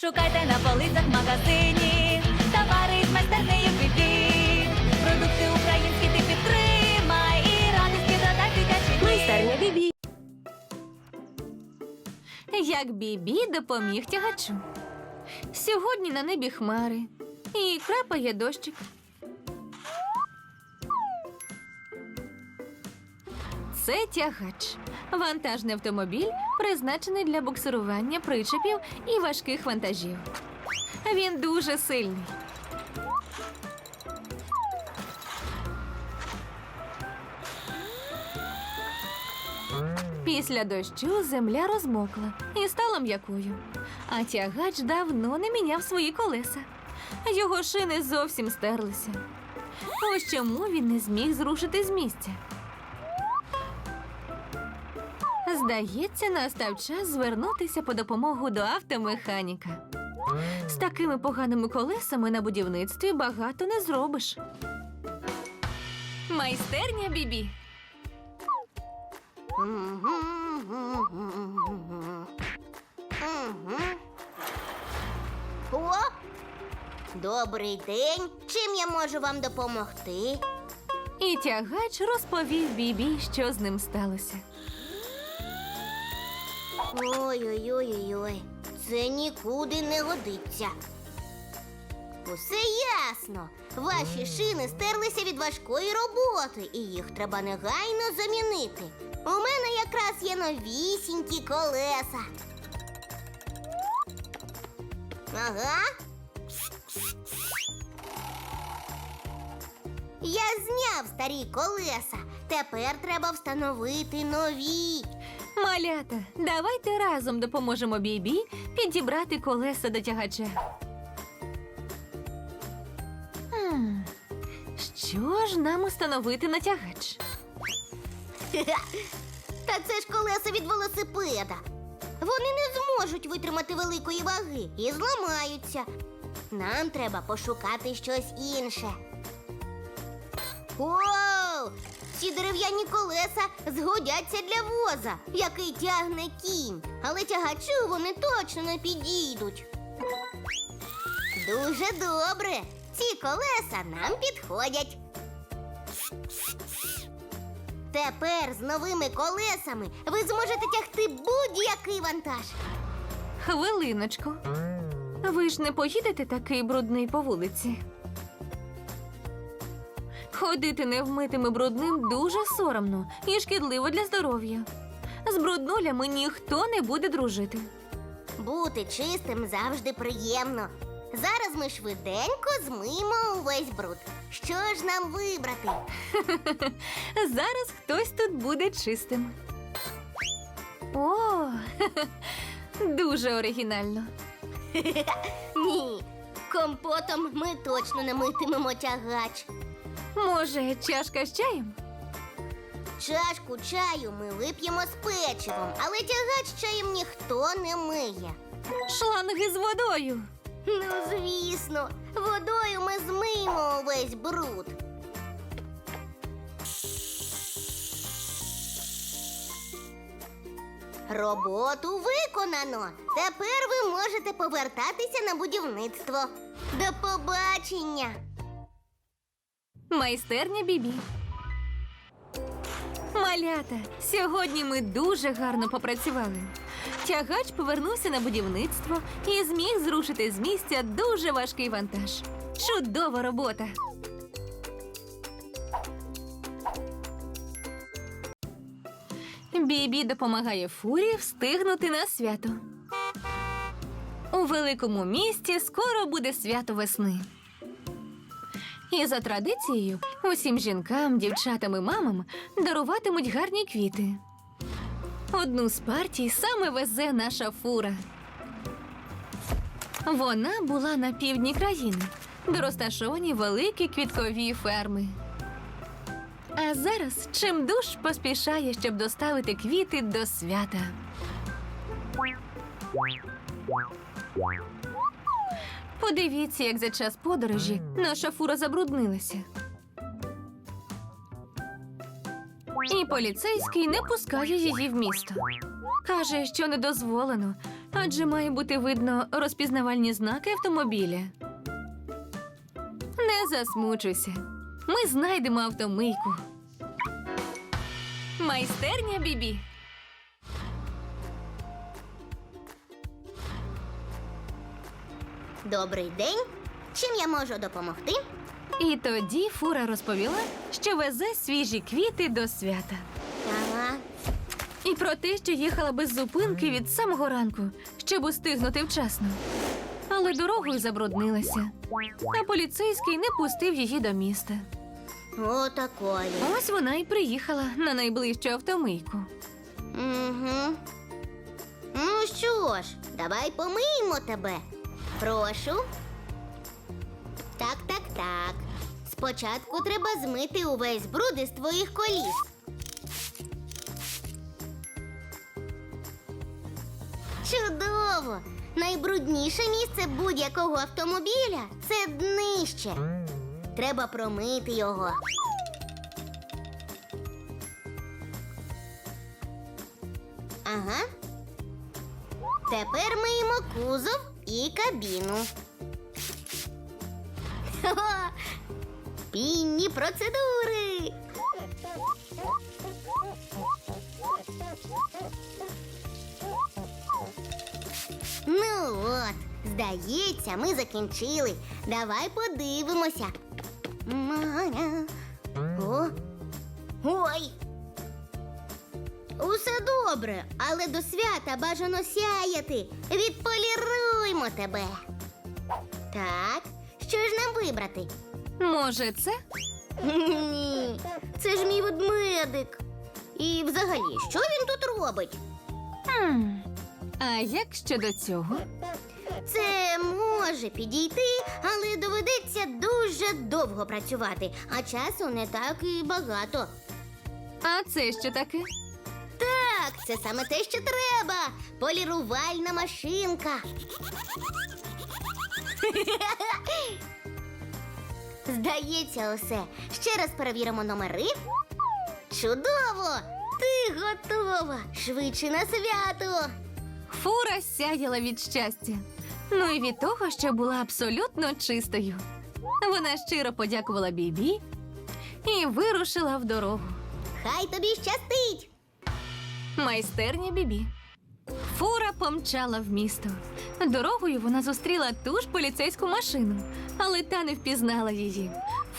Шукайте на полицях магазинів, магазині, товари з майстернею Бібі. Продукти українські ти підтримай і радості додай дитячі дні. Майстерня Бібі. Як Бібі допоміг тягачу. Сьогодні на небі хмари і крапає дощик. Це тягач. Вантажний автомобіль, призначений для буксирування причепів і важких вантажів. Він дуже сильний. Після дощу земля розмокла і стала м'якою. А тягач давно не міняв свої колеса. Його шини зовсім стерлися. Ось чому він не зміг зрушити з місця. Здається, настав час звернутися по допомогу до автомеханіка. З такими поганими колесами на будівництві багато не зробиш. Майстерня Бібі. О! Добрий день. Чим я можу вам допомогти? І тягач розповів Бібі, що з ним сталося. Ой-ой-ой-ой. Це нікуди не годиться. Усе ясно. Ваші шини стерлися від важкої роботи, і їх треба негайно замінити. У мене якраз є новісінькі колеса. Ага. Я зняв старі колеса. Тепер треба встановити нові. Малята, давайте разом допоможемо Бібі підібрати колеса до тягача. Що ж нам установити на тягач? Та це ж колеса від велосипеда. Вони не зможуть витримати великої ваги і зламаються. Нам треба пошукати щось інше. Оу! Ці дерев'яні колеса згодяться для воза, який тягне кінь, але тягачу вони точно не підійдуть. Дуже добре. Ці колеса нам підходять. Тепер з новими колесами ви зможете тягти будь-який вантаж. Хвилиночку. Ви ж не поїдете такий брудний по вулиці. Ходити невмитим і брудним дуже соромно і шкідливо для здоров'я. З бруднулями ніхто не буде дружити. Бути чистим завжди приємно. Зараз ми швиденько змиємо увесь бруд. Що ж нам вибрати? Зараз хтось тут буде чистим. О, дуже оригінально. Ні, компотом ми точно не митимемо тягач. Може, чашка з чаєм? Чашку чаю ми вип'ємо з печивом, але тягач чаєм ніхто не миє. Шланги з водою. Ну, звісно, водою ми змиємо увесь бруд. Роботу виконано. Тепер ви можете повертатися на будівництво. До побачення! Майстерня Бібі. Малята, сьогодні ми дуже гарно попрацювали. Тягач повернувся на будівництво і зміг зрушити з місця дуже важкий вантаж. Чудова робота! Бібі допомагає фурі встигнути на свято. У великому місті скоро буде свято весни. І за традицією усім жінкам, дівчатам і мамам даруватимуть гарні квіти. Одну з партій саме везе наша фура. Вона була на півдні країни, де розташовані великі квіткові ферми. А зараз чимдуж поспішає, щоб доставити квіти до свята. Подивіться, як за час подорожі наша фура забруднилася. І поліцейський не пускає її в місто. Каже, що не дозволено, Адже має бути видно розпізнавальні знаки автомобіля. Не засмучуйся. Ми знайдемо автомийку. Майстерня Бібі. Добрий день. Чим я можу допомогти? І тоді фура розповіла, що везе свіжі квіти до свята. Ага. І про те, що їхала без зупинки від самого ранку, щоб устигнути вчасно. Але дорогою забруднилася, а поліцейський не пустив її до міста. Отакої. Ось вона і приїхала на найближчу автомийку. Угу. Ну що ж, давай помиємо тебе. Прошу. Так, так, так. Спочатку треба змити увесь бруд із твоїх коліс. Чудово! Найбрудніше місце будь-якого автомобіля це днище. Треба промити його. Ага. Тепер миємо кузов і кабіну. Пінні процедури. Ну от, здається, ми закінчили. Давай подивимося. Маня. Усе добре, але до свята бажано сяяти. Відполіруймо тебе. Так, що ж нам вибрати? Може, це? Ні, це ж мій ведмедик. І взагалі, що він тут робить? А як щодо цього? Це може підійти, але доведеться дуже довго працювати, а часу не так і багато. А це що таке? Це саме те, що треба. Полірувальна машинка. Здається, усе. Ще раз перевіримо номери. Чудово! Ти готова! Швидше на свято! Фура сяяла від щастя. Ну і від того, що була абсолютно чистою. Вона щиро подякувала Бібі і вирушила в дорогу. Хай тобі щастить! Майстерня Бібі. Фура помчала в місто. Дорогою вона зустріла ту ж поліцейську машину, але та не впізнала її.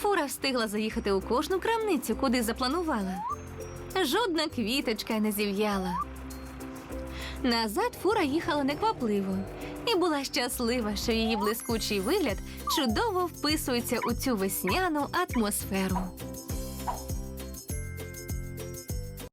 Фура встигла заїхати у кожну крамницю, куди запланувала. Жодна квіточка не зів'яла. Назад фура їхала неквапливо і була щаслива, що її блискучий вигляд чудово вписується у цю весняну атмосферу.